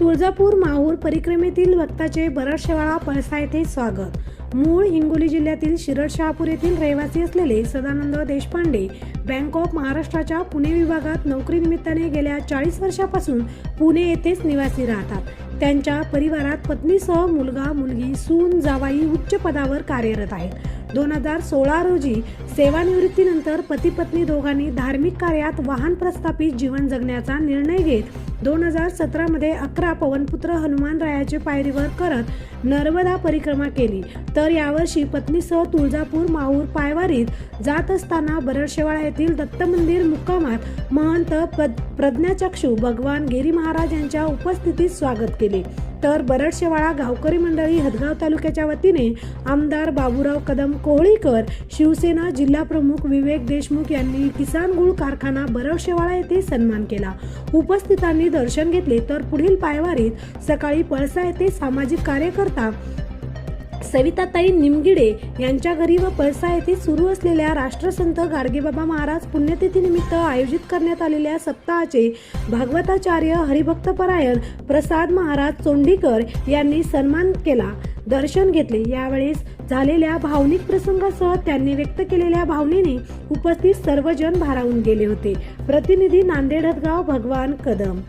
तुळजापूर माहूर परिक्रमेतील भक्ताचे बरडशेवाळा पळसा येथे स्वागत. मूळ हिंगोली जिल्ह्यातील शिरड शहापूर येथील रहिवासी असलेले सदानंद देशपांडे बँक ऑफ महाराष्ट्राच्या पुणे विभागात नोकरीनिमित्ताने गेल्या चाळीस वर्षापासून पुणे येथेच निवासी राहतात. त्यांच्या परिवारात पत्नीसह मुलगा मुलगी सून जावाई उच्च पदावर कार्यरत आहेत. दोन हजार सोळा रोजी सेवानिवृत्तीनंतर पती पत्नी दोघांनी धार्मिक कार्यात वाहन प्रस्थापित जीवन जगण्याचा निर्णय घेत दोन हजार सतरामध्ये अकरा पवनपुत्र हनुमानरायाचे पायरीवर करत नर्मदा परिक्रमा केली. तर यावर्षी पत्नीसह तुळजापूर माहूर पायवारीत जात असताना बरडशेवाळा येथील दत्त मंदिर मुक्कामात महंत प्रद- प्रज्ञाचक्षू भगवान गिरी महाराज यांच्या उपस्थितीत स्वागत केले. तर बरडशेवाळा गावकरी मंडळी हदगाव तालुक्याच्या वतीने आमदार बाबूराव कदम कोहळीकर शिवसेना जिल्हाप्रमुख विवेक देशमुख यांनी किसान गुळ कारखाना बरडशेवाळा येथे सन्मान केला. उपस्थितांनी दर्शन घेतले तर पुढील पायवारीत सकाळी पळसा येथे सामाजिक कार्यकर्ता सविताताई निमगिडे यांच्या घरी व पळसा येथे सुरू असलेल्या राष्ट्रसंत गाडगेबाबा महाराज पुण्यतिथीनिमित्त आयोजित करण्यात आलेल्या सप्ताहाचे भागवताचार्य हरिभक्तपरायण प्रसाद महाराज चोंडीकर यांनी सन्मान केला. दर्शन घेतले. यावेळेस झालेल्या भावनिक प्रसंगासह त्यांनी व्यक्त केलेल्या भावनेने उपस्थित सर्वजण भारावून गेले होते. प्रतिनिधी नांदेड हदगाव भगवान कदम.